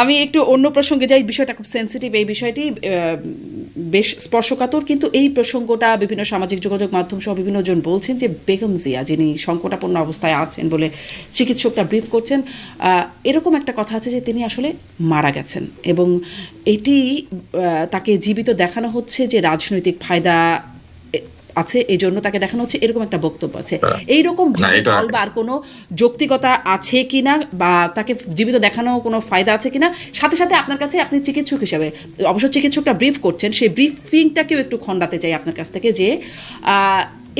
আমি একটু অন্য প্রসঙ্গে যাই, বিষয়টা খুব সেন্সিটিভ এই বিষয়টি বেশ স্পর্শকাতর, কিন্তু এই প্রসঙ্গটা বিভিন্ন সামাজিক যোগাযোগ মাধ্যম সহ বিভিন্ন জন বলছেন যে বেগম জিয়া, যিনি সংকটাপন্ন অবস্থায় আছেন বলে চিকিৎসকরা ব্রিফ করছেন এরকম একটা কথা আছে যে তিনি আসলে মারা গেছেন এবং এটি তাকে জীবিত দেখানো হচ্ছে যে রাজনৈতিক ফায়দা আছে এই জন্য তাকে দেখানো হচ্ছে এরকম একটা বক্তব্য আছে। এইরকম না, আর কোনো যৌক্তিকতা আছে কিনা বা তাকে জীবিত দেখানো কোনো ফায়দা আছে কিনা সাথে সাথে আপনার কাছে আপনি চিকিৎসক হিসাবে অবশ্য চিকিৎসকটা ব্রিফ করছেন সেই ব্রিফিংটাকেও একটু খণ্ডাতে চাই আপনার কাছ থেকে যে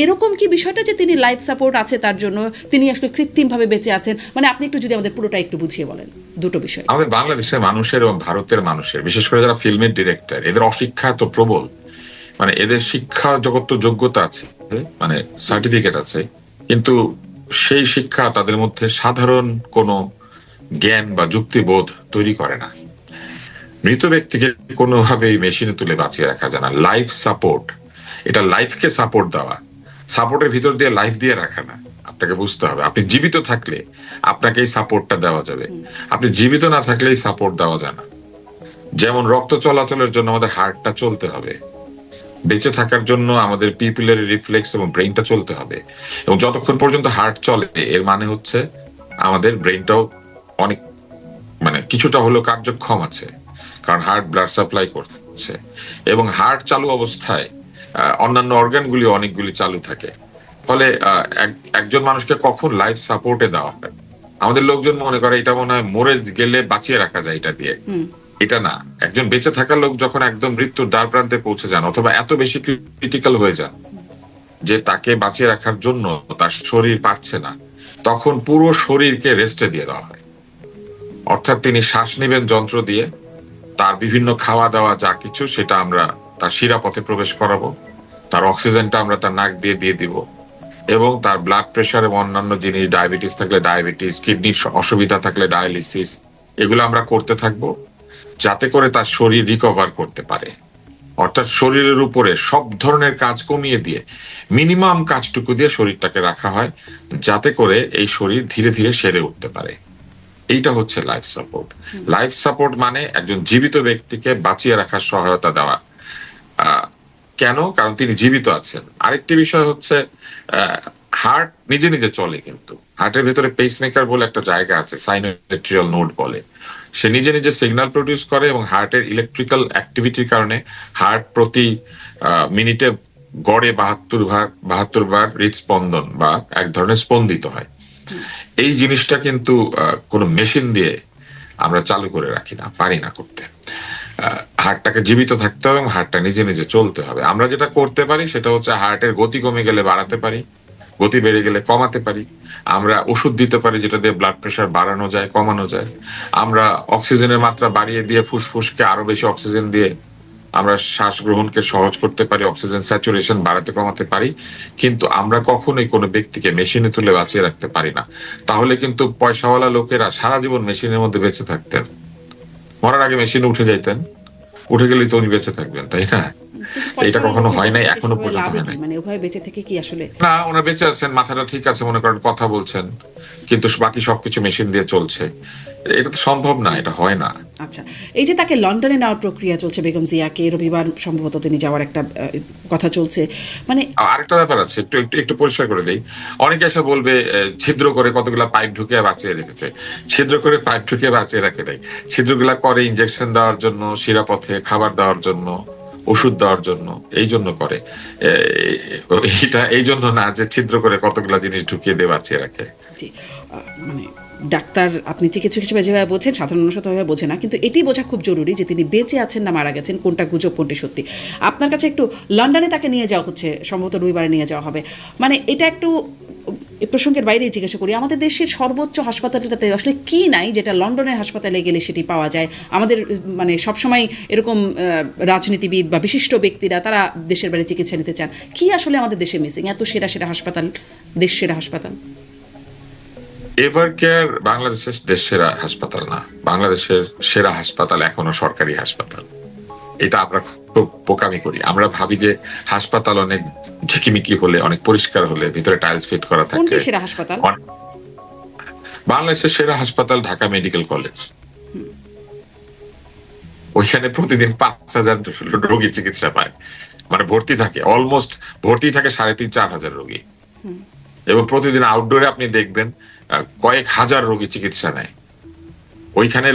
এরকম কি বিষয়টা যে তিনি লাইফ সাপোর্ট আছে তার জন্য তিনি আসলে কৃত্রিমভাবে বেঁচে আছেন? মানে আপনি একটু যদি আমাদের পুরোটা একটু বুঝিয়ে বলেন দুটো বিষয়। আমাদের বাংলাদেশের মানুষের এবং ভারতের মানুষের বিশেষ করে যারা ফিল্মের ডিরেক্টর এদের অশিক্ষা তো প্রবল। মানে এদের শিক্ষা জগৎ তো যোগ্যতা আছে মানে সার্টিফিকেট আছে, কিন্তু সেই শিক্ষা তাদের মধ্যে সাধারণ কোনো জ্ঞান বা যুক্তিবোধ তৈরি করে না। মৃত ব্যক্তিকে কোনোভাবেই মেশিনে তুলে বাঁচিয়ে রাখা যায় না। লাইফ সাপোর্ট এটা লাইফকে সাপোর্ট দেওয়া। সাপোর্টের ভিতর দিয়ে লাইফ দিয়ে রাখা না। আপনাকে বুঝতে হবে, আপনি জীবিত থাকলে আপনাকে এই সাপোর্টটা দেওয়া যাবে। আপনি জীবিত না থাকলে এই সাপোর্ট দেওয়া যায় না। যেমন রক্ত চলাচলের জন্য আমাদের হার্টটা চলতে হবে। বেঁচে থাকার জন্য আমাদের পিপিলের রিফ্লেক্স এবং ব্রেনটা চলতে হবে। এবং যতক্ষণ পর্যন্ত হার্ট চলে, এর মানে হচ্ছে আমাদের ব্রেনটাও অনেক মানে কিছুটা হলেও কার্যক্ষম আছে, কারণ হার্ট ব্লাড সাপ্লাই করছে। এবং হার্ট চালু অবস্থায় অন্যান্য অর্গানগুলি অনেকগুলি চালু থাকে। ফলে এক- একজন মানুষকে কখন লাইফ সাপোর্টে দেওয়া হয় আমাদের লোকজন মনে করে এটা মনে হয় মরে গেলে বাঁচিয়ে রাখা যায় এটা দিয়ে। এটা না। একজন বেঁচে থাকা লোক যখন একদম মৃত্যুর দ্বার প্রান্তে পৌঁছে যান, অথবা এত বেশি ক্রিটিক্যাল হয়ে যান, যে তাকে বাঁচিয়ে রাখার জন্য তার শরীর পারছে না, তখন পুরো শরীরকে রেস্টে দিয়ে দেওয়া হয়। অর্থাৎ তিনি শ্বাস নেবেন যন্ত্র দিয়ে, তার বিভিন্ন খাওয়া দাওয়া যা কিছু, সেটা আমরা তার শিরাপথে প্রবেশ করাবো, তার অক্সিজেনটা আমরা তার নাক দিয়ে দিয়ে দিব, এবং তার ব্লাড প্রেশার এবং অন্যান্য জিনিস ডায়াবেটিস থাকলে ডায়াবেটিস কিডনির অসুবিধা থাকলে ডায়ালিসিস এগুলো আমরা করতে থাকব। যাতে করে তার শরীর রিকভার করতে পারে। অর্থাৎ শরীরের উপরে সব ধরনের কাজ কমিয়ে দিয়ে মিনিমাম কাজটুকু দিয়ে শরীরটাকে রাখা হয় যাতে করে এই শরীর ধীরে ধীরে সেরে উঠতে পারে। এইটা হচ্ছে লাইফ সাপোর্ট লাইফ সাপোর্ট মানে একজন জীবিত ব্যক্তিকে বাঁচিয়ে রাখার সহায়তা দেওয়া। কেন? কারণ তিনি জীবিত আছেন। আরেকটি বিষয় হচ্ছে হার্ট নিজে নিজে চলে কিন্তু। হার্টের ভেতরে পেসমেকার বলে একটা জায়গা আছে সাইনোমেট্রিয়াল নোড বলে। সে নিজে নিজে সিগন্যাল প্রডিউস করে এবং হার্টের ইলেকট্রিক্যাল অ্যাক্টিভিটির কারণে হার্ট প্রতি মিনিটে গড়ে বাহাত্তর বার বাহাত্তর বার হৃদস্পন্দন বা এক ধরনের স্পন্দিত হয়। এই জিনিসটা কিন্তু কোনো মেশিন দিয়ে আমরা চালু করে রাখি না পারি না করতে। হার্টটাকে জীবিত থাকতে হবে এবং হার্টটা নিজে নিজে চলতে হবে। আমরা যেটা করতে পারি সেটা হচ্ছে হার্টের গতি কমে গেলে বাড়াতে পারি। গতি বেড়ে গেলে কমাতে পারি। আমরা ওষুধ দিতে পারি যেটা দিয়ে ব্লাড প্রেশার বাড়ানো যায়, কমানো যায়। আমরা অক্সিজেনের মাত্রা বাড়িয়ে দিয়ে ফুসফুসকে আরও বেশি অক্সিজেন দিয়ে আমরা শ্বাস গ্রহণকে সহজ করতে পারি অক্সিজেন স্যাচুরেশন বাড়াতে, কমাতে পারি। কিন্তু আমরা কখনোই কোনো ব্যক্তিকে মেশিনে তুলে বাঁচিয়ে রাখতে পারি না। তাহলে কিন্তু পয়সাওয়ালা লোকেরা সারা জীবন মেশিনের মধ্যে বেঁচে থাকতেন। মরার আগে মেশিনে উঠে যাইতেন। উঠে গেলেই তো উনি বেঁচে থাকবেন তাই না? এটা কখনো হয় নাই এখনও পর্যন্ত হয় নাই মানে উভয় বেঁচে থেকে কি আসলে? না ওনার বেঁচে আছেন মাথাটা ঠিক আছে মনে করেন কথা বলছেন কিন্তু বাকি সবকিছু মেশিন দিয়ে চলছে। এটা তো সম্ভব না এটা হয় না। আচ্ছা এই যে তাকে লন্ডনে নেওয়ার প্রক্রিয়া চলছে বেগম জিয়াকে রবিবার সম্ভবত তিনি যাওয়ার একটা কথা চলছে। মানে আর আরেকটা ব্যাপার আছে একটু একটু একটু পরিষ্কার করে দেই। অনেকে এসে বলবে ছিদ্র করে কতগুলা পাইপ ঢুকিয়ে বাঁচিয়ে রেখেছে। ছিদ্র করে পাইপ ঢুকিয়ে বাঁচিয়ে রাখে নাই। ছিদ্রগুলা করে ইনজেকশন দেওয়ার জন্য শিরাপথে খাবার দেওয়ার জন্য ওষুধ দেওয়ার জন্য এই জন্য করে। এ, এটা এই জন্য না যে ছিদ্র করে কতগুলা জিনিস ঢুকিয়ে দিয়ে বাঁচিয়ে রাখে। মানে ডাক্তার, আপনি চিকিৎসক হিসেবে যেভাবে বোঝেন, সাধারণ মানুষ বোঝে না, কিন্তু এটি বোঝা খুব জরুরি যে তিনি বেঁচে আছেন না মারা গেছেন, কোনটা গুজব কোনটি সত্যি। আপনার কাছে একটু লন্ডনে তাকে নিয়ে যাওয়া হচ্ছে, সম্ভবত রবিবারে নিয়ে যাওয়া হবে। মানে এটা একটু প্রসঙ্গের বাইরেই জিজ্ঞাসা করি, আমাদের দেশের সর্বোচ্চ হাসপাতালটাতে আসলে কি নাই যেটা লন্ডনের হাসপাতালে গেলে সেটি পাওয়া যায়? আমাদের মানে সবসময় এরকম রাজনীতিবিদ বা বিশিষ্ট ব্যক্তিরা তারা দেশের বাইরে চিকিৎসা নিতে চান। কি আসলে আমাদের দেশে মিসিং এত সেরা সেরা হাসপাতাল, দেশ সেরা হাসপাতাল? এভার কেয়ার বাংলাদেশের দেশ সেরা হাসপাতাল না। বাংলাদেশের সেরা হাসপাতাল এখনও সরকারি হাসপাতাল। এটা আমরা খুব বোকামি করি। আমরা ভাবি যে হাসপাতাল অনেক ঝিকিমিকি হলে অনেক পরিষ্কার হলে ভিতরে টাইলস ফিট করা থাকে। সেরা হাসপাতাল? বাংলাদেশের সেরা হাসপাতাল ঢাকা মেডিকেল কলেজ। ওইখানে প্রতিদিন পাঁচ হাজার রোগী চিকিৎসা পায়। মানে ভর্তি থাকে। অলমোস্ট ভর্তি থাকে সাড়ে তিন চার হাজার রোগী। এবং প্রতিদিন আউটডোরে আপনি দেখবেন কয়েক হাজার রোগী চিকিৎসা নেয়। ওইখানে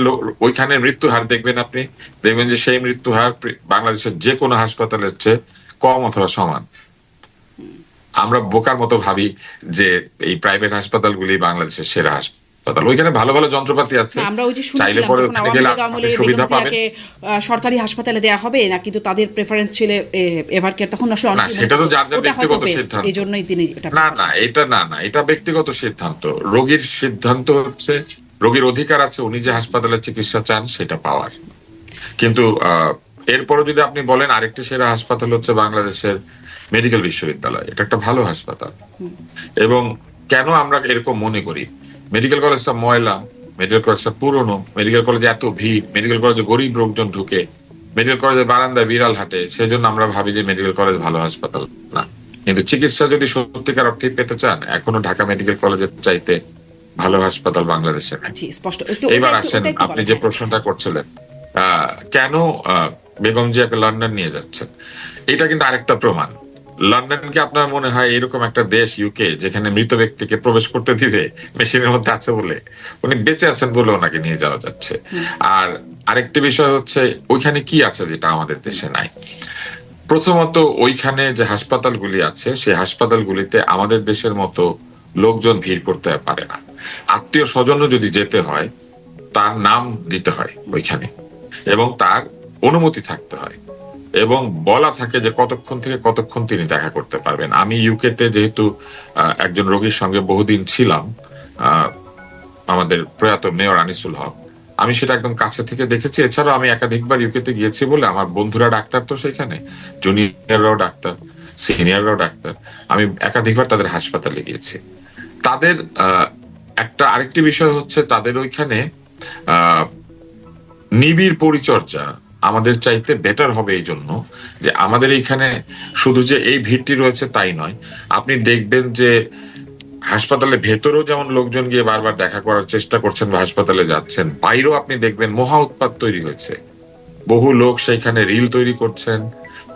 ওইখানে মৃত্যু হার দেখবেন আপনি, দেখবেন যে সেই মৃত্যু হার বাংলাদেশের যে কোনো হাসপাতালের চেয়ে কম অথবা সমান। আমরা বোকার মতো ভাবি যে এই প্রাইভেট হাসপাতালগুলি বাংলাদেশের সেরা হাসপাতাল। ওইখানে ভালো ভালো যন্ত্রপাতি আছে। আমরা ওই যে শুনছিলাম পরে আওয়ামী লীগ সুবিধা আহ, সরকারি হাসপাতালে দেয়া হবে না কিন্তু তাদের প্রেফারেন্স ছিল এভার কেয়ার তখন আসলে না, সেটা তো যার যার ব্যক্তিগত সিদ্ধান্ত। এই জন্যই তিনি এটা না না এটা না না এটা ব্যক্তিগত সিদ্ধান্ত। রোগীর সিদ্ধান্ত হচ্ছে রোগীর অধিকার আছে উনি যে হাসপাতালে চিকিৎসা চান সেটা পাওয়ার। কিন্তু আহ, এরপরে যদি আপনি বলেন আরেকটি সেরা হাসপাতাল হচ্ছে বাংলাদেশের মেডিকেল বিশ্ববিদ্যালয়। এটা একটা ভালো হাসপাতাল। এবং কেন আমরা এরকম মনে করি? মেডিকেল কলেজটা ময়লা মেডিকেল কলেজটা পুরনো মেডিকেল কলেজে এত ভিড় মেডিকেল কলেজে গরিব লোকজন ঢুকে মেডিকেল কলেজের বারান্দায় বিড়াল হাটে সেই জন্য আমরা ভাবি যে মেডিকেল কলেজ ভালো হাসপাতাল না। কিন্তু চিকিৎসা যদি সত্যিকার অর্থে পেতে চান এখনও ঢাকা মেডিকেল কলেজের চাইতে ভালো হাসপাতাল বাংলাদেশে একটু এবার আসেন আপনি যে। প্রশ্নটা করছিলেন আহ, কেন আহ, বেগম জিয়াকে লন্ডন নিয়ে যাচ্ছেন? এটা কিন্তু আরেকটা প্রমাণ। লন্ডনকে আপনার মনে হয় এরকম একটা দেশ ইউকে যেখানে মৃত ব্যক্তিকে প্রবেশ করতে দিবে মেশিনের মধ্যে আছে বলে? উনি বেঁচে আছেন বলে ওনাকে নিয়ে যাওয়া যাচ্ছে। আর আরেকটি বিষয় হচ্ছে ওইখানে কি আছে যেটা আমাদের দেশে নাই? প্রথমত ওইখানে যে হাসপাতালগুলি আছে সেই হাসপাতালগুলিতে আমাদের দেশের মতো লোকজন ভিড় করতে পারে না। আত্মীয় স্বজনও যদি যেতে হয় তার নাম দিতে হয় ওইখানে। এবং তার অনুমতি থাকতে হয়। এবং বলা থাকে যে কতক্ষণ থেকে কতক্ষণ তিনি দেখা করতে পারবেন। আমি ইউকেতে যেহেতু একজন রোগীর সঙ্গে বহুদিন ছিলাম আমাদের প্রয়াত মেয়র আনিসুল হক, আমি সেটা একদম কাছে থেকে দেখেছি। এছাড়াও আমি একাধিকবার ইউকেতে গিয়েছি বলে আমার বন্ধুরা ডাক্তার তো সেখানে জুনিয়ররাও ডাক্তার, সিনিয়ররাও ডাক্তার, আমি একাধিকবার তাদের হাসপাতালে গিয়েছি। তাদের একটা আরেকটি বিষয় হচ্ছে তাদের ওইখানে নিবিড় পরিচর্যা আমাদের চাইতে বেটার হবে এই জন্য যে আমাদের এইখানে শুধু যে এই ভিড়টি রয়েছে তাই নয়। আপনি দেখবেন যে হাসপাতালে ভেতরেও যেমন লোকজন গিয়ে বারবার দেখা করার চেষ্টা করছেন বা হাসপাতালে যাচ্ছেন, বাইরেও আপনি দেখবেন মহা উৎপাত তৈরি হয়েছে। বহু লোক সেইখানে রিল তৈরি করছেন,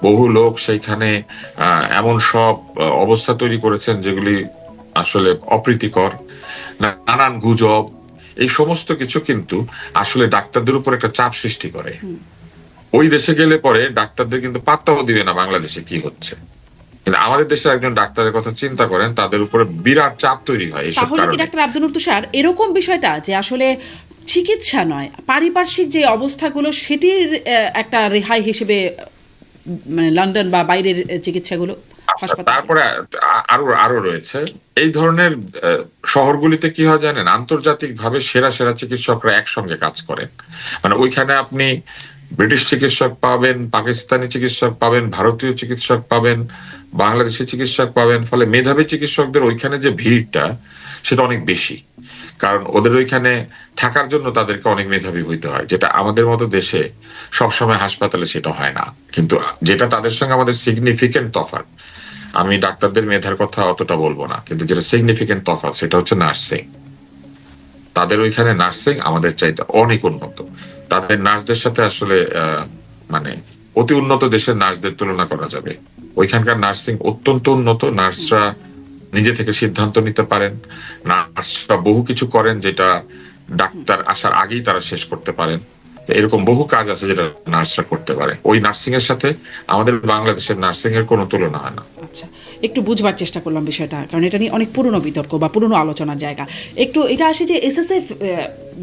বহু লোক সেইখানে এমন সব অবস্থা তৈরি করেছেন যেগুলি আসলে অপ্রীতিকর, নানান গুজব, এই সমস্ত কিছু কিন্তু আসলে ডাক্তারদের উপর একটা চাপ সৃষ্টি করে। ওই দেশে গেলে পরে ডাক্তারদের কিন্তু পাত্তাও দিবে না বাংলাদেশে কি হচ্ছে। কিন্তু আমাদের দেশের একজন ডাক্তারের কথা চিন্তা করেন তাদের উপরে বিরাট চাপ তৈরি হয় এইসব কারণে। ডাক্তার আব্দুল তুষার এরকম বিষয়টা যে আসলে চিকিৎসা নয় পারিপার্শ্বিক যে অবস্থাগুলো সেটির একটা রেহাই হিসেবে মানে লন্ডন বা বাইরের চিকিৎসাগুলো আচ্ছা, তারপরে আরও আরও রয়েছে। এই ধরনের শহরগুলিতে কি হয় জানেন আন্তর্জাতিক ভাবে সেরা সেরা চিকিৎসকরা একসঙ্গে কাজ করেন। মানে ওইখানে আপনি ব্রিটিশ চিকিৎসক পাবেন, পাকিস্তানি চিকিৎসক পাবেন, ভারতীয় চিকিৎসক পাবেন, বাংলাদেশি চিকিৎসক পাবেন, ফলে মেধাবী চিকিৎসকদের ওইখানে যে ভিড়টা, সেটা অনেক বেশি। কারণ ওদের ওইখানে থাকার জন্য তাদেরকে অনেক মেধাবী হইতে হয়, যেটা আমাদের মতো দেশে সবসময় হাসপাতালে সেটা হয় না। কিন্তু যেটা তাদের সঙ্গে আমাদের সিগনিফিকেন্ট তফাৎ, আমি ডাক্তারদের মেধার কথা অতটা বলব না, কিন্তু যেটা সিগনিফিকেন্ট তফাৎ, সেটা হচ্ছে নার্সিং তাদের ওইখানে নার্সিং আমাদের চাইতে অনেক উন্নত। তাদের নার্সদের সাথে আসলে মানে অতি উন্নত দেশের নার্সদের তুলনা করা যাবে। ওইখানকার নার্সিং অত্যন্ত উন্নত, নার্সরা নিজে থেকে সিদ্ধান্ত নিতে পারেন। নার্সরা বহু কিছু করেন যেটা ডাক্তার আসার আগেই তারা শেষ করতে পারেন। এরকম বহু কাজ আছে যেটা নার্সরা করতে পারে। ওই নার্সিং এর সাথে আমাদের বাংলাদেশের নার্সিং এর কোনো তুলনা হয় না। আচ্ছা একটু বুঝবার চেষ্টা করলাম বিষয়টা কারণ এটা নিয়ে অনেক পুরনো বিতর্ক বা পুরনো আলোচনার জায়গা। একটু এটা আসে যে এসএসএফ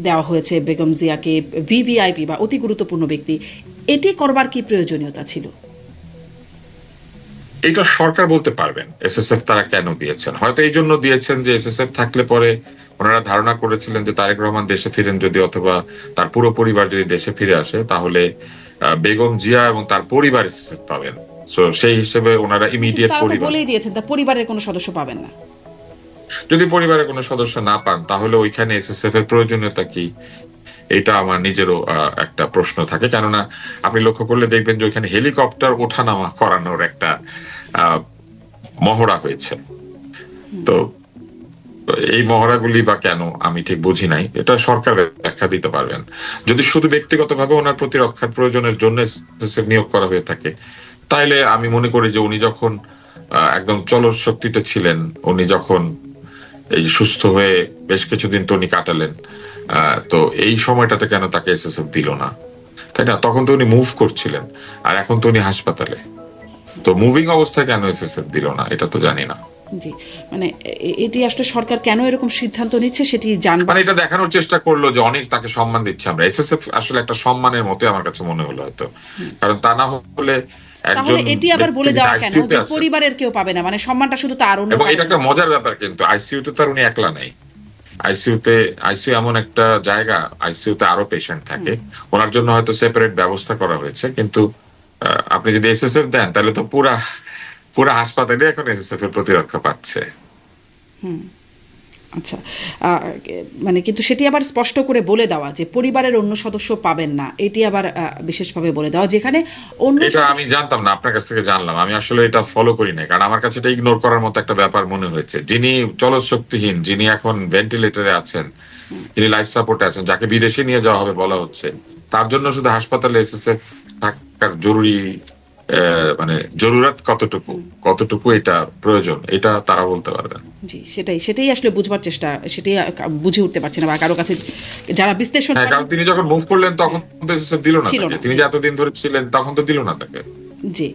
দেওয়া হয়েছে বেগম জিয়াকে ভিভিআইপি বা অতি গুরুত্বপূর্ণ ব্যক্তি এটি করবার কি প্রয়োজনীয়তা ছিল? এটা সরকার বলতে পারবেন এসএসএফ তারা কেন দিয়েছেন? হয়তো এই জন্য দিয়েছেন যে এসএসএফ থাকলে পরে ওনারা ধারণা করেছিলেন যে তারেক রহমান দেশে ফিরেন যদি অথবা তার পুরো পরিবার যদি দেশে ফিরে আসে তাহলে বেগম জিয়া এবং তার পরিবার পাবেন। সো সেই হিসেবে ওনারা ইমিডিয়েট পরিবার। বলেই দিয়েছেন তা পরিবারের কোনো সদস্য পাবেন না। যদি পরিবারের কোনো সদস্য না পান তাহলে ওইখানে এসএসএফ এর প্রয়োজনীয়তা কি? এটা আমার নিজেরও একটা প্রশ্ন থাকে। কেননা আপনি লক্ষ্য করলে দেখবেন যে ওইখানে হেলিকপ্টার ওঠানামা করানোর একটা আহ, মহড়া হয়েছে। তো এই মহড়াগুলি বা কেন আমি ঠিক বুঝি নাই, এটা সরকার ব্যাখ্যা দিতে পারবেন। যদি শুধু ব্যক্তিগতভাবে ওনার প্রতিরক্ষার প্রয়োজনের জন্য নিয়োগ করা হয়ে থাকে, তাইলে আমি মনে করি যে উনি যখন একদম চলর শক্তিতে ছিলেন, উনি যখন এই সুস্থ হয়ে বেশ কিছুদিন তো উনি কাটালেন তো এই সময়টাতে কেন তাকে এসএসএফ দিল না? তাই না? তখন তো উনি মুভ করছিলেন, আর এখন তো উনি হাসপাতালে। তো মুভিং অবস্থায় কেন এসএসএফ দিল না, এটা তো জানি না। জি। মানে এটি আসলে সরকার কেন এরকম সিদ্ধান্ত নিচ্ছে সেটি জানব। মানে এটা দেখানোর চেষ্টা করল যে অনেক তাকে সম্মান দিচ্ছে আমরা। এসএসএফ আসলে একটা সম্মানের মতো আমার কাছে মনে হলো হয়তো। কারণ তা না হলে তাহলে এটি আবার বলে দেওয়া কেন? যে পরিবারের কেউ পাবে না। মানে সম্মানটা শুধু তার অন্য এবং এটা একটা মজার ব্যাপার কিন্তু। আইসিইউতে তার উনি একলা নেই। আইসিইউতে আইসিইউ এমন একটা জায়গা আইসিইউতে আরও পেশেন্ট থাকে। ওনার জন্য হয়তো সেপারেট ব্যবস্থা করা হয়েছে। কিন্তু আপনি যদি এসএসএফ দেন তাহলে তো পুরা পুরা হাসপাতালে এখন এসএসএফ এর প্রতিরক্ষা পাচ্ছে। আচ্ছা। মানে কিন্তু সেটি আবার স্পষ্ট করে বলে দেওয়া যে পরিবারের অন্য সদস্য পাবেন না এটি আবার বিশেষভাবে বলে দেওয়া যেখানে অন্য এটা আমি জানতাম না আপনার কাছ থেকে জানলাম। আমি আসলে এটা ফলো করি না কারণ আমার কাছে এটা ইগনোর করার মতো একটা ব্যাপার মনে হয়েছে। যিনি চলশক্তিহীন যিনি এখন ভেন্টিলেটরে আছেন যিনি লাইফ সাপোর্টে আছেন যাকে বিদেশে নিয়ে যাওয়া হবে বলা হচ্ছে তার জন্য শুধু হাসপাতালে এসএসএফ থাকার জরুরি মানে জরুরাত কতটুকু? কতটুকু এটা প্রয়োজন? এটা তারা বলতে পারবেন জি সেটাই সেটাই আসলে বুঝবার চেষ্টা সেটাই বুঝে উঠতে পারছে না বা কারও কাছে যারা বিশ্লেষণ হ্যাঁ কারণ তিনি যখন মুভ করলেন তখন তো দিল না। তিনি যে এতদিন ধরে ছিলেন তখন তো দিল না তাকে। জি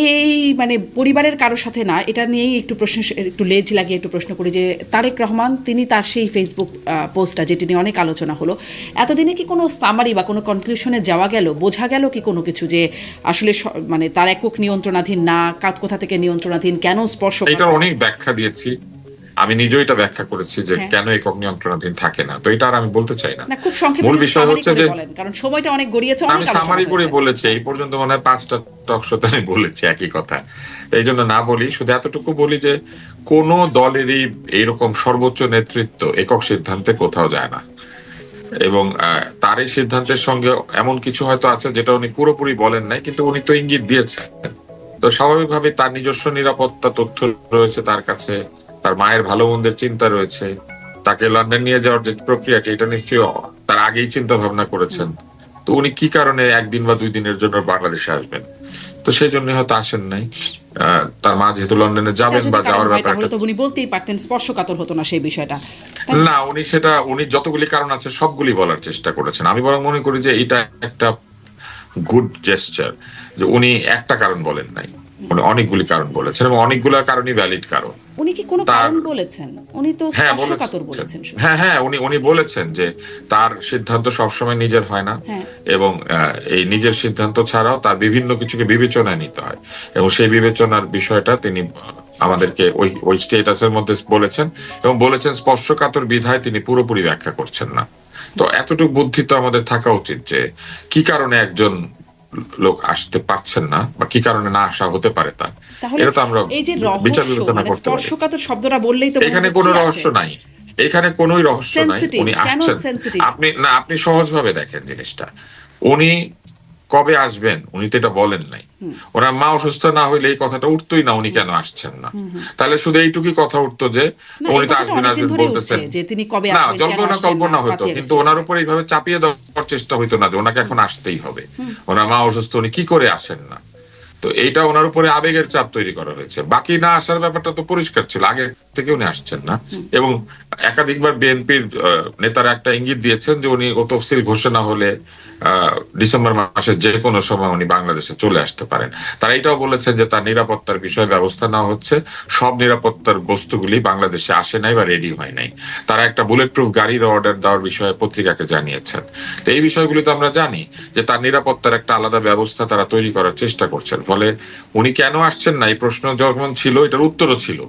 এই মানে পরিবারের কারোর সাথে না, এটা নিয়েই একটু প্রশ্ন একটু লেজ লাগিয়ে একটু প্রশ্ন করি যে তারেক রহমান, তিনি তার সেই ফেসবুক পোস্টটা যেটি নিয়ে অনেক আলোচনা হলো, এতদিনে কি কোনো সামারি বা কোনো কনক্লুশনে যাওয়া গেল? বোঝা গেল কি কোনো কিছু যে আসলে মানে তার একক নিয়ন্ত্রণাধীন না কাত কোথা থেকে নিয়ন্ত্রণাধীন, কেন স্পর্শ এটার অনেক ব্যাখ্যা দিয়েছি। আমি নিজেও এটা ব্যাখ্যা করেছি যে হ্যাঁ। কেন একক নিয়ন্ত্রণাধীন থাকে না তো এটা আর আমি বলতে চাই না। খুব মূল বিষয় হচ্ছে যে কারণ সময়টা অনেক গড়িয়েছে আমি সামারি করে বলেছি এই পর্যন্ত মনে হয় পাঁচটা টক শোতে আমি বলেছি একই কথা। এই জন্য না বলি শুধু এতটুকু বলি যে কোন দলেরই এইরকম সর্বোচ্চ নেতৃত্ব একক সিদ্ধান্তে কোথাও যায় না। এবং তার এই সিদ্ধান্তের সঙ্গে এমন কিছু হয়তো আছে যেটা উনি পুরোপুরি বলেন নাই কিন্তু উনি তো ইঙ্গিত দিয়েছেন। তো স্বাভাবিকভাবে তার নিজস্ব নিরাপত্তা তথ্য রয়েছে তার কাছে। তার মায়ের ভালো মন্দের চিন্তা রয়েছে। তাকে লন্ডন নিয়ে যাওয়ার যে প্রক্রিয়াটি এটা নিশ্চয়ই তার আগেই চিন্তা ভাবনা করেছেন। তো উনি কি কারণে একদিন বা দুই দিনের জন্য বাংলাদেশে আসবেন? তো সেই জন্য হয়তো আসেন নাই। তার মা যেহেতু লন্ডনে যাবেন বা যাওয়ার হয়, ব্যাপারটা তো উনি বলতেই পারতেন স্পর্শকাতর হতো না সেই বিষয়টা। না? না উনি সেটা উনি যতগুলি কারণ আছে সবগুলি বলার চেষ্টা করেছেন। আমি বরং মনে করি যে এটা একটা গুড জেস্টার যে উনি একটা কারণ বলেন নাই। উনি অনেকগুলি কারণ বলেছেন এবং অনেকগুলো কারণই ভ্যালিড কারণ। উনি কি কোনো কারণ বলেছেন? উনি তো হ্যাঁ স্পর্শকাতর বলেছেন। হ্যাঁ হ্যাঁ উনি উনি বলেছেন যে তার সিদ্ধান্ত সবসময় নিজের হয় না হ্যাঁ। এবং এই নিজের সিদ্ধান্ত ছাড়াও তার বিভিন্ন কিছুকে বিবেচনায় নিতে হয়। এবং সেই বিবেচনার বিষয়টা তিনি আমাদেরকে ওই ওই স্টেটাসের মধ্যে বলেছেন এবং বলেছেন স্পর্শকাতর বিধায় তিনি পুরোপুরি ব্যাখ্যা করছেন না। তো এতটুকু বুদ্ধি তো আমাদের থাকা উচিত যে কি কারণে একজন লোক আসতে পারছেন না বা কি কারণে না আসা হতে পারে তা? এটা তো আমরা বিচার বিবেচনা মানে করতে পারি। শব্দটা বললেই তো এখানে কোন কোনো রহস্য নাই। এখানে কোনো রহস্য নাই। উনি আসছেন। আপনি না আপনি সহজভাবে দেখেন জিনিসটা। উনি কবে আসবেন? উনি তো এটা বলেন নাই। ওনার মা অসুস্থ না হইলে এই কথাটা উঠতোই না উনি কেন আসছেন না? তাহলে শুধু এইটুকুই কথা উঠতো যে উনি তো আসবেন আসবেন বলতেছেন। না জল্পনা কল্পনা হতো কিন্তু ওনার উপর এইভাবে চাপিয়ে দেওয়ার চেষ্টা হইতো না যে ওনাকে এখন আসতেই হবে। ওনার মা অসুস্থ উনি কি করে আসেন না? তো এইটা ওনার উপরে আবেগের চাপ তৈরি করা হয়েছে। বাকি না আসার ব্যাপারটা তো পরিষ্কার ছিল। আগে থেকে উনি আসছেন না। এবং একাধিকবার বিএনপির নেতারা একটা ইঙ্গিত দিয়েছেন যে উনি ও তফসিল ঘোষণা হলে আহ, ডিসেম্বর মাসের যে কোনো সময় উনি বাংলাদেশে চলে আসতে পারেন। তারা এটাও বলেছেন যে তার নিরাপত্তার বিষয়ে ব্যবস্থা নেওয়া হচ্ছে। সব নিরাপত্তার বস্তুগুলি বাংলাদেশে আসে নাই বা রেডি হয় নাই। তারা একটা বুলেট প্রুফ গাড়ির অর্ডার দেওয়ার বিষয়ে পত্রিকাকে জানিয়েছেন। তো এই বিষয়গুলি তো আমরা জানি যে তার নিরাপত্তার একটা আলাদা ব্যবস্থা তারা তৈরি করার চেষ্টা করছেন। ফলে উনি কেন আসছেন না? এই প্রশ্ন যখন ছিল এটার উত্তরও ছিল।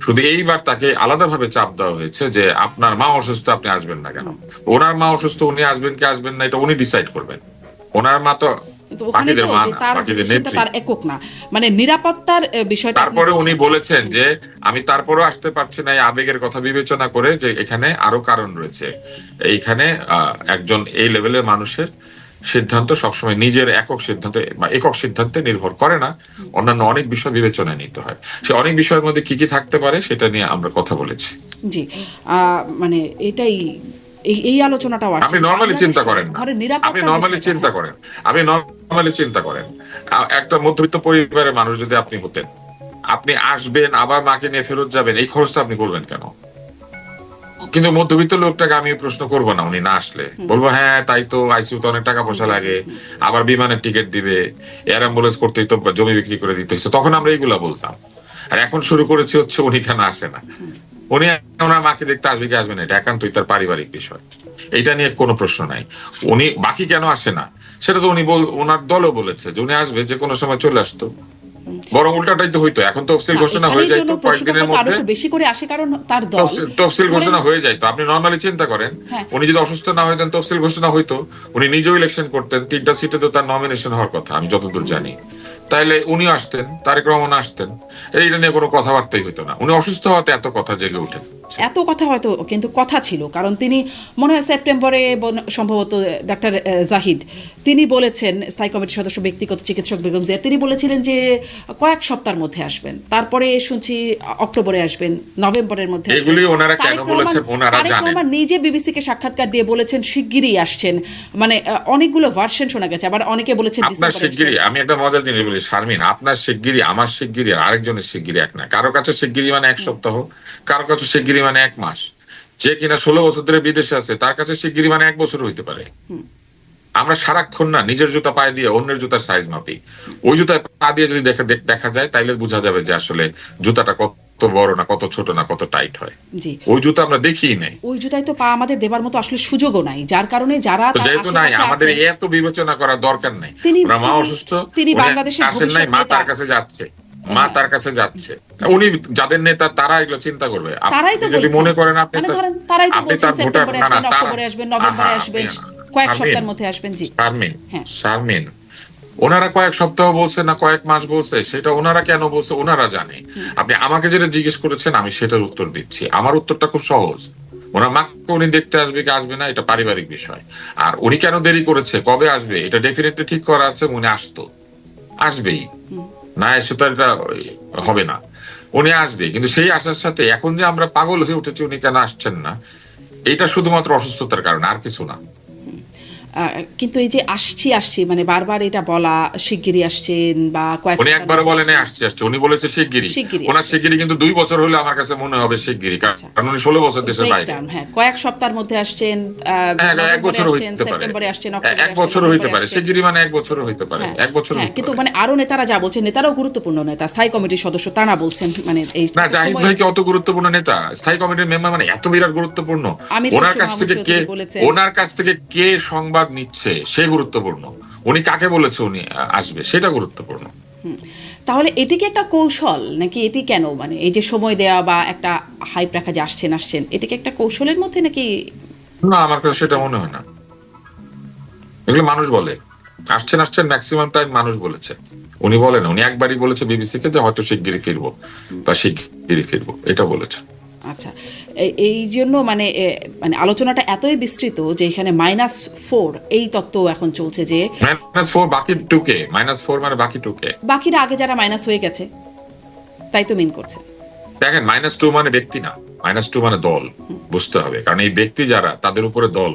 শুধু এইবার তাকে আলাদাভাবে চাপ দেওয়া হয়েছে যে আপনার মা অসুস্থ আপনি আসবেন না কেন? ওনার মা অসুস্থ উনি আসবেন কি আসবেন না এটা উনি ডিসাইড করবেন। ওনার মা তো মানে নিরাপত্তার বিষয়টা তারপরে উনি বলেছেন। যে আমি তারপরেও আসতে পারছি না। এই আবেগের কথা বিবেচনা করে যে এখানে আরও কারণ রয়েছে। এইখানে আহ, একজন এই লেভেলের মানুষের সিদ্ধান্ত সবসময় নিজের একক সিদ্ধান্তে বা একক সিদ্ধান্তে নির্ভর করে না। অন্যান্য অনেক বিষয় বিবেচনায় নিতে হয়। সে অনেক বিষয়ের মধ্যে কি কি থাকতে পারে সেটা নিয়ে আমরা কথা বলেছি। জি মানে এটাই এই আলোচনাটাও আপনি নর্মালি চিন্তা করেন আপনি নর্মালি চিন্তা করেন। আপনি নর্মালি চিন্তা করেন। একটা মধ্যবিত্ত পরিবারের মানুষ যদি আপনি হতেন আপনি আসবেন আবার মাকে নিয়ে ফেরত যাবেন এই খরচটা আপনি করবেন কেন? কিন্তু মধ্যবিত্ত লোকটাকে আমি প্রশ্ন করব না উনি না আসলে। বলব হ্যাঁ তাই তো আইসিউতে অনেক টাকা পয়সা লাগে আবার বিমানের টিকিট দিবে এয়ার অ্যাম্বুলেন্স করতেই তো জমি বিক্রি করে দিতে হচ্ছে তখন আমরা এইগুলা বলতাম। আর এখন শুরু করেছি হচ্ছে উনি কেন আসে না। উনি ওনার মাকে দেখতে আসবে কি আসবে না এটা একান্তই তার পারিবারিক বিষয়। এটা নিয়ে কোনো প্রশ্ন নাই। উনি বাকি কেন আসে না? সেটা তো উনি বল ওনার দলও বলেছে যে উনি আসবে যে কোনো সময় চলে আসতো। বরং উল্টাটাই তো হইতো। এখন তফসিল না, ঘোষণা হয়ে যায় তো কয়েকদিনের মধ্যে। বেশি করে আসে কারণ তার দল তফসিল- ঘোষণা হয়ে যাইতো আপনি নর্মালি চিন্তা করেন হ্যাঁ। উনি যদি অসুস্থ না হইতেন তফসিল ঘোষণা হইতো উনি নিজেও ইলেকশন করতেন তিনটা সিটে তো তার নমিনেশন হওয়ার কথা আমি যতদূর জানি। তাইলে উনি আসতেন তারেক রহমান আসতেন। এইটা নিয়ে কোনো কথাবার্তাই হইতো না। উনি অসুস্থ হওয়াতে এত কথা জেগে উঠে এত কথা হয়তো কিন্তু কথা ছিল কারণ তিনি মনে হয় সেপ্টেম্বরে সম্ভবত ডাক্তার জাহিদ তিনি বলেছেন স্থায়ী কমিটির সদস্য ব্যক্তিগত চিকিৎসক বেগম জিয়া তিনি বলেছিলেন যে কয়েক সপ্তাহের মধ্যে আসবেন। তারপরে শুনছি অক্টোবরে আসবেন নভেম্বরের মধ্যে। এগুলি ওনারা কেন বলেছেন ওনারা জানেন। রহমান নিজে বিবিসিকে সাক্ষাৎকার দিয়ে বলেছেন শিগগিরই আসছেন। মানে অনেকগুলো ভার্সন শোনা গেছে আবার অনেকে বলেছেন আপনার আমি একটা মজার জিনিস বলি শারমিন আপনার শিগগিরি আমার শিগগিরি আর আরেকজনের শিগগিরি এক না। কারও কাছে শিগগিরি মানে এক সপ্তাহ কারও কাছে শিগগিরি মানে এক মাস। যে কিনা ষোলো বছর ধরে বিদেশে আছে তার কাছে শিগগিরি মানে এক বছর হইতে পারে। আমরা সারাক্ষণ না নিজের জুতা পায়ে দিয়ে অন্যের জুতার সাইজ মাপি। ওই জুতায় পা দিয়ে যদি দেখা দেখা যায় তাইলে বোঝা যাবে যে আসলে জুতাটা কত বড় না কত ছোট না কত টাইট হয়। জি। ওই জুতা আমরা দেখিই নাই। ওই জুতায় তো পা আমাদের দেবার মতো আসলে সুযোগও নাই যার কারণে যারা যেহেতু নাই আমাদের এত বিবেচনা করার দরকার নাই। তিনি- মা অসুস্থ তিনি উনি বাংলাদেশের আসেন নাই মা তার কাছে যাচ্ছে মা তার কাছে যাচ্ছে। উনি যাদের নেতা তারা এগুলো চিন্তা করবে। আপনি তারাই তো যদি মনে করেন আপনি মানে তারাই তো আপনি বলছেন তার ভোটার সেপ্টেম্বরে না না আসবেন, তারা আসবেন, নভেম্বরে আসবেন, কয়েক সপ্তাহের মধ্যে আসবেন, জি। শারমিন হ্যাঁ। শারমিন ওনারা কয়েক সপ্তাহ বলছে না কয়েক মাস বলছে, সেটা ওনারা কেন বলছে ওনারা জানে। আপনি আমাকে যেটা জিজ্ঞেস করেছেন, আমি সেটার উত্তর দিচ্ছি। আমার উত্তরটা খুব সহজ। ওনার মাকে উনি দেখতে আসবে কি আসবে না, এটা পারিবারিক বিষয়। আর উনি কেন দেরি করেছে, কবে আসবে, এটা ডেফিনেটলি ঠিক করা আছে, উনি আসতো। আসবেই। না এসে তো এটা হবে না। উনি আসবে, কিন্তু সেই আসার সাথে এখন যে আমরা পাগল হয়ে উঠেছি, উনি কেন আসছেন না? এটা শুধুমাত্র অসুস্থতার কারণে, আর কিছু না। কিন্তু এই যে আসছি আসছি মানে বারবার এটা বলা শিগগিরই আসছেন বা কয়েক উনি একবারও বলেন। আসছে। আসছে উনি বলেছে শিগগিরি শিগগিরই ওনার আসছে। শিগগিরি কিন্তু দুই বছর হলে আমার কাছে মনে হবে শিগগিরি আচ্ছা। কারণ উনি ষোলো বছর দেশের বাইরে। হ্যাঁ কয়েক সপ্তাহের মধ্যে আসছেন হ্যাঁ, এক বছর হইতে পারে। আসছেন এক বছর হইতে পারে। নভেম্বরে শিগগিরি মানে এক বছর হইতে পারে। হ্যাঁ, এক বছর হ্যাঁ, কিন্তু মানে আরও নেতারা যা বলছেন নেতারাও গুরুত্বপূর্ণ নেতা স্থায়ী কমিটির সদস্য তারা বলছেন মানে এই না জাহিদ ভাই কি অত গুরুত্বপূর্ণ নেতা? স্থায়ী কমিটির মেম্বার মানে এত বিরাট গুরুত্বপূর্ণ। ওনার কাছ থেকে কে ওনার কাছ থেকে কে সংবাদ নিচ্ছে সে গুরুত্বপূর্ণ। উনি কাকে বলেছে উনি আসবে সেটা গুরুত্বপূর্ণ। তাহলে এটি কি একটা কৌশল? নাকি এটি কেন? মানে এই যে সময় দেওয়া বা একটা হাইপ রাখা যে আসছেন আসছেন এটি কি একটা কৌশলের মধ্যে নাকি? না আমার কাছে সেটা মনে হয় না। এগুলো মানুষ বলে। আসছেন আসছেন ম্যাক্সিমাম টাইম মানুষ বলেছে। উনি বলেন উনি একবারই বলেছে বিবিসি কে যে হয়তো শিগগিরই ফিরবো বা শিগগিরই ফিরবো এটা বলেছে আচ্ছা এই- জন্য মানে মানে আলোচনাটা এতই বিস্তৃত যে এখানে মাইনাস ফোর এই তত্ত্ব এখন চলছে যে মাইনাস ফোর বাকি টু কে মাইনাস ফোর মানে বাকি টু কে বাকিরা আগে যারা মাইনাস হয়ে গেছে তাই তো মিন করছে। দেখেন মাইনাস টু মানে ব্যক্তি না মাইনাস টু মানে দল বুঝতে হবে। কারণ এই ব্যক্তি যারা তাদের উপরে দল।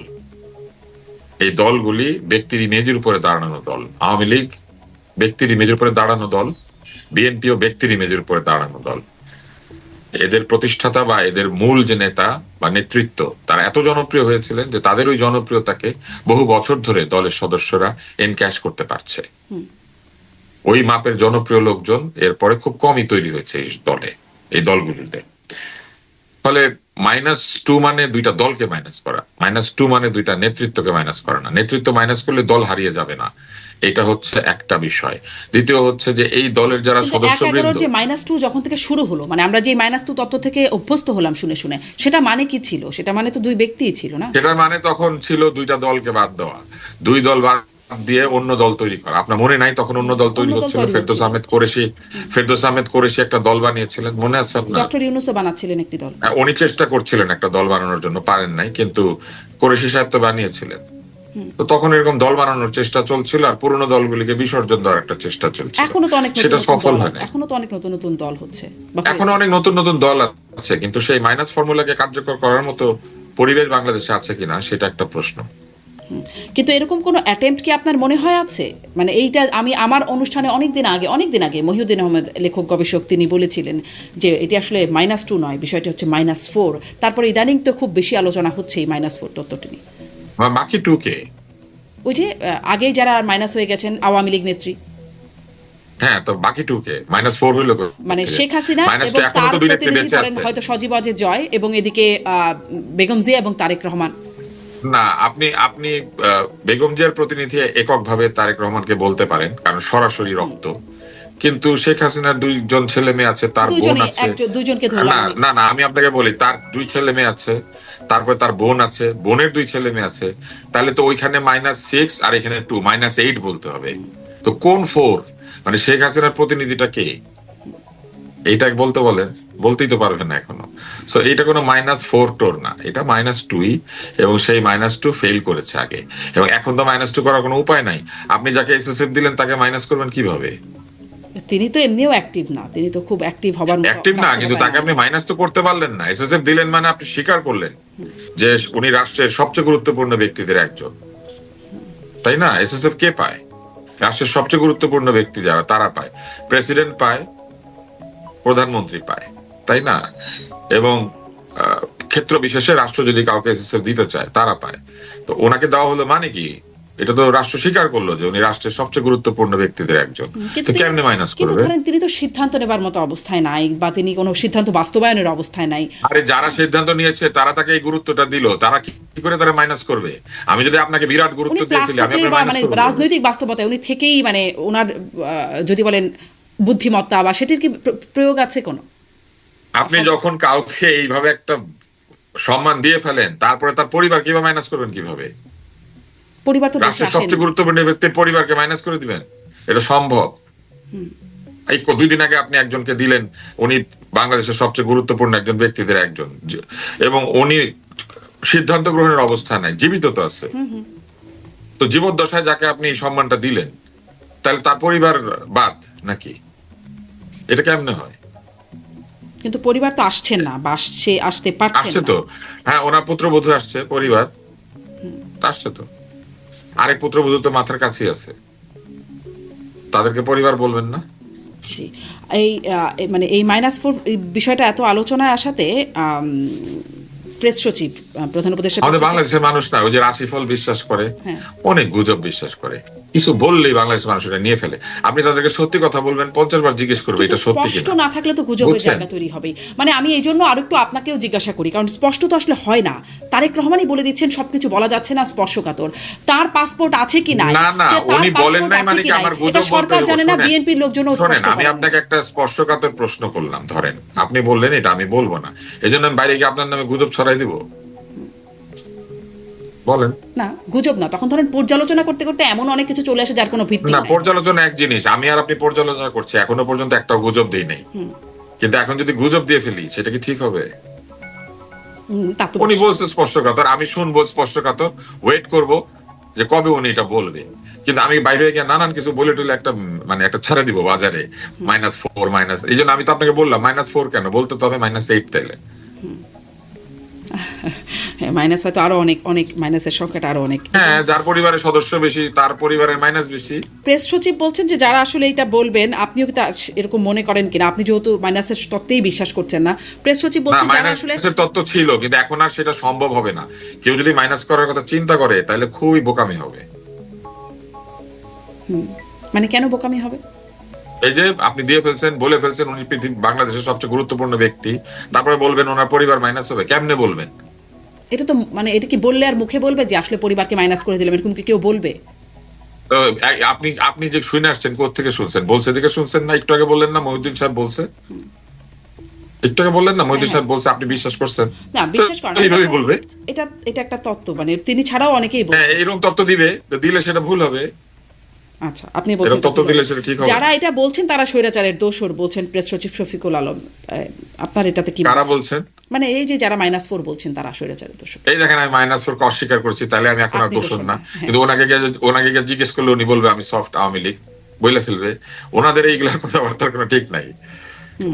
এই দলগুলি ব্যক্তির ইমেজের উপরে দাঁড়ানো দল। আওয়ামী লীগ ব্যক্তির ইমেজের উপরে দাঁড়ানো দল বিএনপিও ব্যক্তির ইমেজের উপরে দাঁড়ানো দল। এদের প্রতিষ্ঠাতা বা এদের মূল যে নেতা বা নেতৃত্ব তারা এত জনপ্রিয় হয়েছিলেন যে তাদের ওই জনপ্রিয়তাকে বহু বছর ধরে দলের সদস্যরা এনক্যাশ করতে পারছে। ওই মাপের জনপ্রিয় লোকজন এরপরে খুব কমই তৈরি হয়েছে এই দলে এই দলগুলিতে। ফলে মাইনাস টু মানে দুইটা দলকে মাইনাস করা মাইনাস টু মানে দুইটা নেতৃত্বকে মাইনাস করা না। নেতৃত্ব মাইনাস করলে দল হারিয়ে যাবে না। এটা হচ্ছে একটা বিষয়। দ্বিতীয় হচ্ছে যে এই দলের যারা সদস্যবৃন্দ যে মাইনাস টু যখন থেকে শুরু হলো মানে আমরা যে মাইনাস টু তত্ত্ব থেকে অভ্যস্ত হলাম শুনে শুনে সেটা মানে কি ছিল? সেটা মানে তো দুই ব্যক্তিই ছিল না? সেটার মানে তখন ছিল দুইটা দলকে বাদ দেওয়া। দুই দল বাদ দিয়ে অন্য দল তৈরি করা। আপনার মনে নাই তখন অন্য দল তৈরি হচ্ছিল? ফেরদৌস। আহমেদ কোরেশি ফেরদৌস আহমেদ কোরেশি একটা দল বানিয়েছিলেন মনে আছে আপনার? ডক্টর ইউনুসও বানাচ্ছিলেন একটি দল। হ্যাঁ, উনি চেষ্টা করছিলেন একটা দল বানানোর জন্য পারেন নাই কিন্তু কোরেশি সাহেব তো বানিয়েছিলেন। তো তখন এরকম দল বানানোর চেষ্টা চলছিল আর পুরনো দলগুলিকে বিসর্জন দেওয়ার একটা চেষ্টা চলছিল। এখনও তো অনেক সেটা সফল হয় না এখনও তো অনেক নতুন নতুন দল হচ্ছে এখন। অনেক নতুন নতুন দল আছে কিন্তু সেই মাইনাস ফর্মুলাকে কার্যকর করার মতো পরিবেশ বাংলাদেশে আছে কিনা সেটা একটা প্রশ্ন। কিন্তু এরকম কোনো অ্যাটেম্প্ট কি আপনার মনে হয় আছে? মানে এইটা আমি আমার অনুষ্ঠানে অনেক দিন আগে অনেক দিন আগে মহিউদ্দিন আহমেদ লেখক গবেষক তিনি বলেছিলেন যে এটি আসলে মাইনাস টু নয় বিষয়টি হচ্ছে মাইনাস ফোর তারপরে ইদানিং তো খুব বেশি আলোচনা হচ্ছে এই মাইনাস ফোর তত্ত্বটি নিয়ে। বাকি টু কে? ওই যে আগেই যারা মাইনাস হয়ে গেছেন আওয়ামী লীগ নেত্রী। হ্যাঁ তো বাকি টু কে? মাইনাস ফোর হইল মানে শেখ হাসিনা এবং তার প্রতিনিধি আছে। হয়তো সজীব অজে জয় এবং এদিকে বেগম জিয়া এবং তারেক রহমান। না আপনি আপনি বেগম জিয়ার প্রতিনিধি এককভাবে তারেক রহমানকে বলতে পারেন কারণ সরাসরি রক্ত। কিন্তু শেখ হাসিনার দুইজন ছেলে মেয়ে আছে তার বোন আছে। না না না আমি আপনাকে বলি তার দুই ছেলে মেয়ে আছে তারপরে তার বোন আছে বোনের দুই ছেলে মেয়ে আছে। তাহলে তো ওইখানে মাইনাস সিক্স আর এখানে টু মাইনাস এইট বলতে হবে। তো কোন ফোর মানে শেখ হাসিনার প্রতিনিধিটা কে? এইটা বলতে বলেন বলতেই তো পারবেন না এখনও। সো এইটা কোনো মাইনাস ফোর টোর না এটা মাইনাস টুই এবং সেই মাইনাস টু ফেল করেছে আগে। এবং এখন তো মাইনাস টু করার কোনো উপায় নাই। আপনি যাকে এসএসএফ দিলেন তাকে মাইনাস করবেন কীভাবে? তিনি তো এমনিও অ্যাক্টিভ না। তিনি তো খুব অ্যাক্টিভ হবার মতো অ্যাক্টিভ না কিন্তু তাকে আপনি মাইনাস তো করতে পারলেন না। এসএসএফ দিলেন মানে আপনি স্বীকার করলেন যে উনি রাষ্ট্রের সবচেয়ে গুরুত্বপূর্ণ ব্যক্তিদের একজন। তাই না? এসএসএফ কে পায়? রাষ্ট্রের সবচেয়ে গুরুত্বপূর্ণ ব্যক্তি যারা তারা পায়। প্রেসিডেন্ট পায় প্রধানমন্ত্রী পায়। তাই না? এবং ক্ষেত্র বিশেষে রাষ্ট্র যদি কাউকে এসএসএফ দিতে চায় তারা পায়। তো ওনাকে দেওয়া হলো মানে কি? এটা তো রাষ্ট্র স্বীকার করল যে উনি রাষ্ট্রের সবচেয়ে গুরুত্বপূর্ণ ব্যক্তিদের একজন। তো কেমনে মাইনাস করবে? ধরেন তিনি তো সিদ্ধান্ত নেবার মতো অবস্থায় নাই বা তিনি কোনো সিদ্ধান্ত বাস্তবায়নের অবস্থায় নাই। আরে যারা সিদ্ধান্ত নিয়েছে তারা তাকে এই গুরুত্বটা দিল। তারা কি করে তারা মাইনাস করবে? আমি যদি আপনাকে বিরাট গুরুত্ব উনি দিয়ে প্লাস ফেলি আমি মানে রাজনৈতিক বাস্তবতায় উনি থেকেই মানে ওনার যদি বলেন বুদ্ধিমত্তা বা সেটির কি প্রয়োগ আছে কোনো? আপনি যখন কাউকে এইভাবে একটা সম্মান দিয়ে ফেলেন তারপরে তার পরিবার কীভাবে মাইনাস করবেন কীভাবে? পরিবার তো রাষ্ট্রের সবচেয়ে গুরুত্বপূর্ণ ব্যক্তির পরিবারকে মাইনাস করে দিবেন। এটা সম্ভব। এই দুই দিন আগে আপনি একজনকে দিলেন উনি বাংলাদেশের সবচেয়ে গুরুত্বপূর্ণ একজন ব্যক্তিদের একজন। এবং উনি সিদ্ধান্ত গ্রহণের অবস্থা নাই জীবিত তো আছে। তো জীবদ্দশায় যাকে আপনি এই সম্মানটা দিলেন তাহলে তার পরিবার বাদ নাকি? এটা কেমনে হয়? কিন্তু পরিবার তো আসছেন না বা আসছে আসতে পারছেন আসছে তো। হ্যাঁ ওনার পুত্রবধূ আসছে পরিবার। আসছে তো। আরেক পুত্র পুত্রবধূ তো মাথার কাছেই আছে। তাদেরকে পরিবার বলবেন না? জি। এই মানে এই মাইনাস ফোর বিষয়টা এত আলোচনায় আসাতে প্রেস সচিব প্রধান উপদেষ্টা আমাদের বাংলাদেশের মানুষ না ওই যে রাশিফল বিশ্বাস করে হ্যাঁ। অনেক গুজব বিশ্বাস করে। কিছু বললেই বাংলাদেশের মানুষ এটা নিয়ে ফেলে। আপনি তাদেরকে সত্যি কথা বলবেন পঞ্চাশ বার জিজ্ঞেস করবে এটা সত্যি স্পষ্ট না থাকলে তো গুজবের? জায়গা তৈরি হবে। মানে আমি এই জন্য আরও একটু আপনাকেও জিজ্ঞাসা করি কারণ স্পষ্ট তো আসলে হয় না। তারেক রহমানই বলে দিচ্ছেন সবকিছু বলা যাচ্ছে না স্পর্শকাতর। তার পাসপোর্ট আছে কি নাই? না না উনি বলেন নাই মানে কি আমার গুজব সরকার জানে না বিএনপির লোকজনও শোনেন স্পষ্ট আমি আপনাকে একটা স্পর্শকাতর প্রশ্ন করলাম ধরেন। আপনি বললেন এটা আমি বলব না। এই জন্য আমি বাইরে গিয়ে আপনার নামে গুজব ছড়াই দিব। বলেন। না গুজব না। তখন ধরেন পর্যালোচনা করতে করতে এমন অনেক কিছু চলে আসে যার কোনো ভিত্তি না পর্যালোচনা এক জিনিস। আমি আর আপনি পর্যালোচনা করছি এখনও পর্যন্ত একটা গুজব দিই নাই। কিন্তু এখন যদি গুজব দিয়ে ফেলি সেটা কি ঠিক হবে? উনি বলছে আমি শুনব স্পষ্টকাতর ওয়েট করব যে কবে উনি এটা বলবে। কিন্তু আমি বাইরে গিয়ে নানান কিছু বলে টলে একটা মানে একটা ছেড়ে দিব বাজারে। মাইনাস ফোর মাইনাস এই জন্য আমি তো আপনাকে বললাম মাইনাস ফোর কেন? বলতে তো হবে মাইনাস এইট তাইলে। মাইনাস হয়তো আরও অনেক অনেক মাইনাসের সংখ্যাটা আরও অনেক। হ্যাঁ যার পরিবারের সদস্য বেশি তার পরিবারের মাইনাস বেশি। প্রেস সচিব বলছেন যে যারা আসলে এটা বলবেন আপনিও কি এরকম মনে করেন কিনা? আপনি যেহেতু মাইনাসের তত্ত্বেই বিশ্বাস করছেন না। প্রেস সচিব বলছেন যারা আসলে মাইনাসের তত্ত্ব ছিল কিন্তু এখন আর সেটা সম্ভব হবে না। কেউ যদি মাইনাস করার কথা চিন্তা করে তাহলে খুবই বোকামি হবে। মানে কেন বোকামি হবে? এই যে আপনি দিয়ে ফেলছেন বলে ফেলছেন উনি পৃথিবী বাংলাদেশের সবচেয়ে গুরুত্বপূর্ণ ব্যক্তি। তারপরে বলবেন ওনার পরিবার মাইনাস হবে। কেমনে বলবেন? এটা তো মানে এটা কি বললে আর মুখে বলবে যে আসলে পরিবারকে মাইনাস করে দিলাম? এরকম কি কেউ বলবে? আপনি আপনি যে শুনে আসছেন থেকে শুনছেন? বলছে দিকে শুনছেন না? একটু আগে বললেন না মহিউদ্দিন সাহেব বলছে? একটু আগে বললেন না মহিউদ্দিন সাহেব বলছে আপনি বিশ্বাস করছেন? না বিশ্বাস করেন এইভাবেই বলবে? এটা এটা একটা তত্ত্ব মানে তিনি ছাড়াও অনেকেই হ্যাঁ এইরকম তত্ত্ব দিবে তো দিলে সেটা ভুল হবে। আচ্ছা আপনি বলছেন এরকম দিলে সেটা ঠিক হবে। যারা এটা বলছেন তারা স্বৈরাচারের দোষর বলছেন প্রেস সচিব শফিকুল আলম। আপনার এটাতে কি কারা বলছেন? মানে এই যে যারা মাইনাস ফোর বলছেন তারা স্বৈরাচারের এই দেখেন আমি মাইনাস ফোরকে অস্বীকার করছি তাহলে আমি এখন আর দোষণ না। হ্যাঁ। কিন্তু ওনাকে গিয়ে ওনাকে গিয়ে জিজ্ঞেস করলে উনি বলবে আমি সফট আওয়ামী লীগ। বলে ফেলবে? ওনাদের এইগুলোর কথাবার্তার কোনো ঠিক নাই।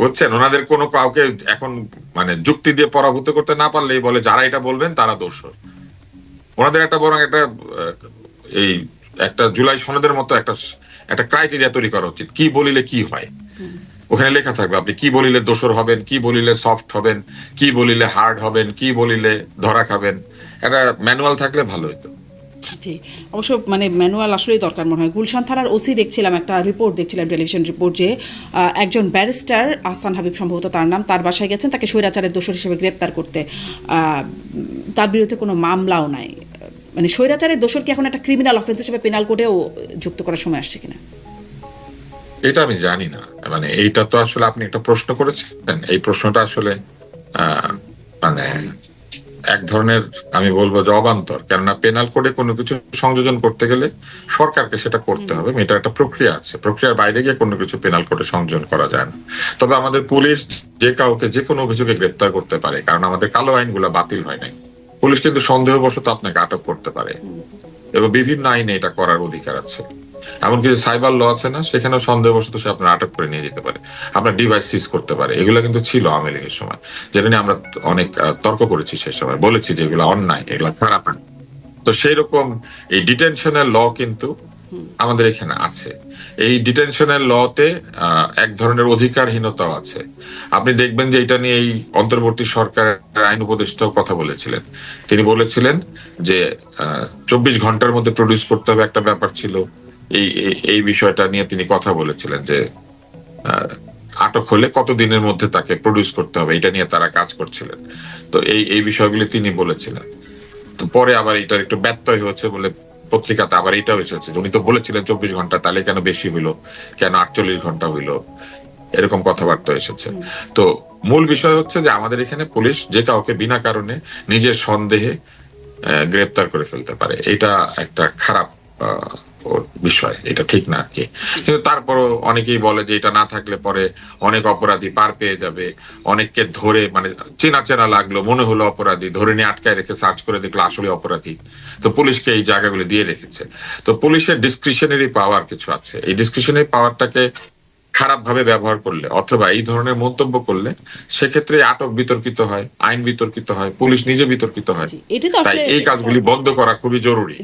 বুঝছেন? ওনাদের কোনো কাউকে এখন মানে যুক্তি দিয়ে পরাভূত করতে না পারলেই বলে যারা এটা বলবেন তারা দোষর। ওনাদের একটা বরং একটা এই একটা জুলাই সনদের মতো একটা একটা ক্রাইটেরিয়া তৈরি করা উচিত। কি বলিলে কি হয়? ওখানে লেখা থাকবে, আপনি কি বলিলে দোষর হবেন, কি বলিলে সফট হবেন, কি বলিলে হার্ড হবেন, কি বলিলে ধরা খাবেন। একটা ম্যানুয়াল থাকলে ভালো হতো জি, অবশ্য মানে ম্যানুয়াল আসলেই দরকার মনে হয়। গুলশান থানার ওসি দেখছিলাম, একটা রিপোর্ট দেখছিলাম টেলিভিশন রিপোর্ট যে একজন ব্যারিস্টার আহসান হাবিব সম্ভবত তার নাম, তার বাসায় গেছেন, তাকে স্বৈরাচারের দোষর হিসেবে গ্রেপ্তার করতে। তার বিরুদ্ধে কোনো মামলাও নাই। মানে স্বৈরাচারের দোষর কি এখন একটা ক্রিমিনাল অফেন্স হিসেবে পেনাল কোডেও যুক্ত করার সময় আসছে কিনা? এটা আমি জানি না। মানে এইটা তো আসলে আপনি একটা প্রশ্ন করেছেন। এই প্রশ্নটা আসলে মানে এক ধরনের আমি বলব যে অবান্তর। কেননা পেনাল কোডে কোনো কিছু সংযোজন করতে গেলে সরকারকে সেটা করতে হবে। এটা একটা প্রক্রিয়া আছে। প্রক্রিয়ার বাইরে গিয়ে কোনো কিছু পেনাল কোডে সংযোজন করা যায় না। তবে আমাদের পুলিশ যে কাউকে যে কোনো অভিযোগে গ্রেপ্তার করতে পারে। কারণ আমাদের কালো আইনগুলো বাতিল হয় নাই। পুলিশ কিন্তু সন্দেহবশত আপনাকে আটক করতে পারে। এবং বিভিন্ন আইনে এটা করার অধিকার আছে। এমনকি যে সাইবার ল আছে না সেখানে সন্দেহবশত সে আপনার আটক করে নিয়ে যেতে পারে। আপনার ডিভাইস সিজ করতে পারে। এগুলো কিন্তু ছিল আওয়ামী লীগের সময়। যেটা নিয়ে আমরা অনেক তর্ক করেছি সেই সময়। বলেছি যে এগুলো অন্যায়, এগুলো খারাপ তো সেই রকম এই ডিটেনশনের ল কিন্তু আমাদের এখানে আছে। এই ডিটেনশনের লতে এক ধরনের অধিকারহীনতাও আছে। আপনি দেখবেন যে এটা নিয়ে এই অন্তর্বর্তী সরকারের আইন উপদেষ্টাও কথা বলেছিলেন। তিনি বলেছিলেন যে চব্বিশ ঘণ্টার মধ্যে প্রডিউস করতে হবে একটা ব্যাপার ছিল। এই, এই- বিষয়টা নিয়ে তিনি কথা বলেছিলেন যে আটক হলে কত দিনের মধ্যে তাকে প্রডিউস করতে হবে, এটা নিয়ে তারা কাজ করছিলেন। তো এই এই বিষয়গুলি তিনি বলেছিলেন। তো পরে আবার এটার একটু ব্যত্যয় হয়েছে বলে পত্রিকাতে আবার এটাও এসেছে উনি তো বলেছিলেন চব্বিশ ঘণ্টা তাহলে কেন বেশি হইল? কেন আটচল্লিশ ঘণ্টা হইল? এরকম কথাবার্তা এসেছে। তো মূল বিষয় হচ্ছে যে আমাদের এখানে পুলিশ যে কাউকে বিনা কারণে নিজের সন্দেহে গ্রেপ্তার করে ফেলতে পারে। এটা একটা খারাপ আহ, ওর বিষয় এটা ঠিক না আর কি। কিন্তু তারপরও অনেকেই বলে যে এটা না থাকলে পরে অনেক অপরাধী পার পেয়ে যাবে অনেককে ধরে মানে চেনা চেনা লাগল মনে হলো অপরাধী ধরে নিয়ে আটকায় রেখে সার্চ করে দেখল আসলে অপরাধী। তো পুলিশকে এই জায়গাগুলো দিয়ে রেখেছে। তো পুলিশের ডিসক্রিশনারি পাওয়ার কিছু আছে। এই ডিসক্রিশনারি পাওয়ারটাকে খারাপ ভাবে ব্যবহার করলে অথবা এই ধরনের মন্তব্য করলে সেক্ষেত্রে আটক বিতর্কিত হয় আইন বিতর্কিত হয় পুলিশ নিজে বিতর্কিত হয়। তাই এই কাজগুলি বন্ধ করা খুবই জরুরি।